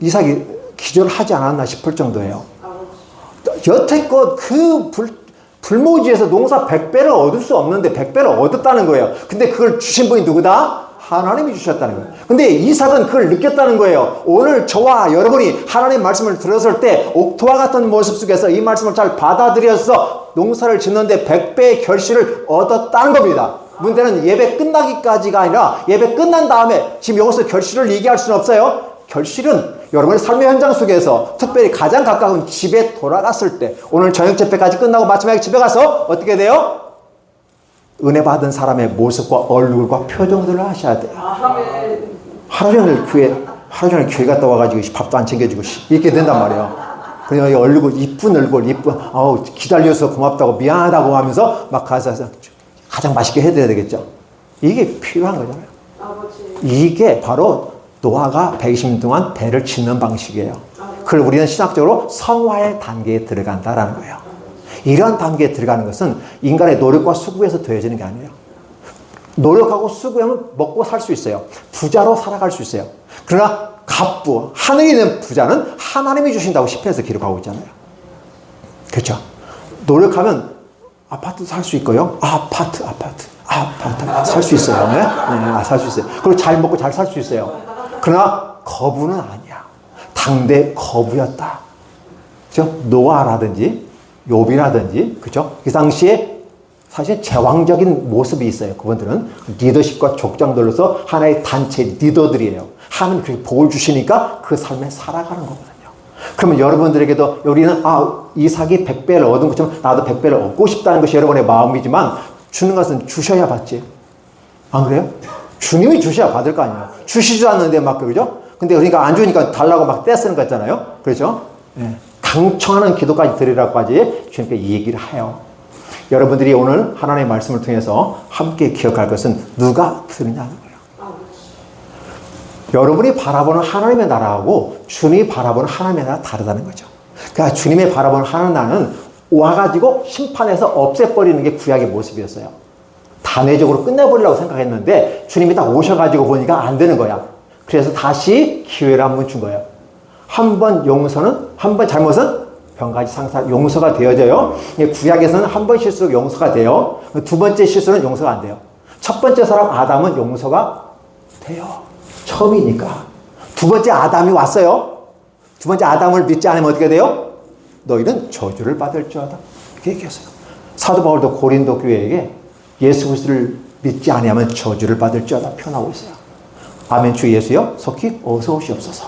이삭이 기절하지 않았나 싶을 정도예요. 여태껏 그 불, 불모지에서 농사 100배를 얻을 수 없는데 100배를 얻었다는 거예요. 근데 그걸 주신 분이 누구다? 하나님이 주셨다는 거예요. 근데 이삭은 그걸 느꼈다는 거예요. 오늘 저와 여러분이 하나님 말씀을 들었을 때 옥토와 같은 모습 속에서 이 말씀을 잘 받아들여서 농사를 짓는데 100배의 결실을 얻었다는 겁니다. 문제는 예배 끝나기까지가 아니라 예배 끝난 다음에 지금 여기서 결실을 얘기할 수는 없어요. 결실은 여러분의 삶의 현장 속에서 특별히 가장 가까운 집에 돌아갔을 때 오늘 저녁 집회까지 끝나고 마지막에 집에 가서 어떻게 돼요? 은혜 받은 사람의 모습과 얼굴과 표정들을 하셔야 돼요. 하루 종일 교회 하루 종일 교회 갔다 와가지고 밥도 안 챙겨주고 이렇게 된단 말이에요. 그냥 이 얼굴 이쁜 얼굴 이쁜 아우 기다려서 고맙다고 미안하다고 하면서 막 가서 가장 맛있게 해드려야 되겠죠. 이게 필요한 거잖아요. 이게 바로 노아가 120년 동안 배를 짓는 방식이에요. 그걸 우리는 신학적으로 성화의 단계에 들어간다라는 거예요. 이러한 단계에 들어가는 것은 인간의 노력과 수고에서 되어지는 게 아니에요. 노력하고 수고하면 먹고 살 수 있어요. 부자로 살아갈 수 있어요. 그러나 갑부, 하늘에 있는 부자는 하나님이 주신다고 10편에서 기록하고 있잖아요. 그렇죠? 노력하면 아파트 살 수 있고요. 아파트, 아파트, 아파트 살 수 있어요. 네, 네살수 있어요. 그리고 잘 먹고 잘 살 수 있어요. 그러나 거부는 아니야. 당대 거부였다. 그죠? 노아라든지 욥이라든지 그죠? 그 당시에 사실 제왕적인 모습이 있어요. 그분들은 리더십과 족장들로서 하나의 단체 리더들이에요. 하나님 그렇게 복을 주시니까 그 삶에 살아가는 거거든요. 그러면 여러분들에게도 우리는 아 이삭이 100배를 얻은 것처럼 나도 100배를 얻고 싶다는 것이 여러분의 마음이지만 주는 것은 주셔야 받지. 안 그래요? 주님이 주셔야 받을 거 아니에요. 주시지도 않는데 막 그러죠? 근데 그러니까 안 주니까 달라고 막 떼쓰는 거 있잖아요. 그렇죠? 예. 강청하는 기도까지 드리라고까지 주님께 이 얘기를 해요. 여러분들이 오늘 하나님의 말씀을 통해서 함께 기억할 것은 누가 들으냐는 거예요. 여러분이 바라보는 하나님의 나라하고 주님이 바라보는 하나님의 나라 다르다는 거죠. 그러니까 주님이 바라보는 하나님 나라는 와가지고 심판해서 없애버리는 게 구약의 모습이었어요. 단회적으로 끝내버리려고 생각했는데 주님이 딱 오셔가지고 보니까 안 되는 거야. 그래서 다시 기회를 한 번 준 거예요. 한 번 용서는, 한 번 잘못은 병가지 상사 용서가 되어져요. 구약에서는 한 번 실수 용서가 돼요. 두 번째 실수는 용서가 안 돼요. 첫 번째 사람 아담은 용서가 돼요. 처음이니까. 두 번째 아담이 왔어요. 두 번째 아담을 믿지 않으면 어떻게 돼요? 너희는 저주를 받을 줄 알다 이렇게 얘기했어요. 사도 바울도 고린도 교회에게 예수 그리스도를 믿지 아니하면 저주를 받을 줄알다 표현하고 있어요. 아멘 주 예수여 속히 어서 오시옵소서.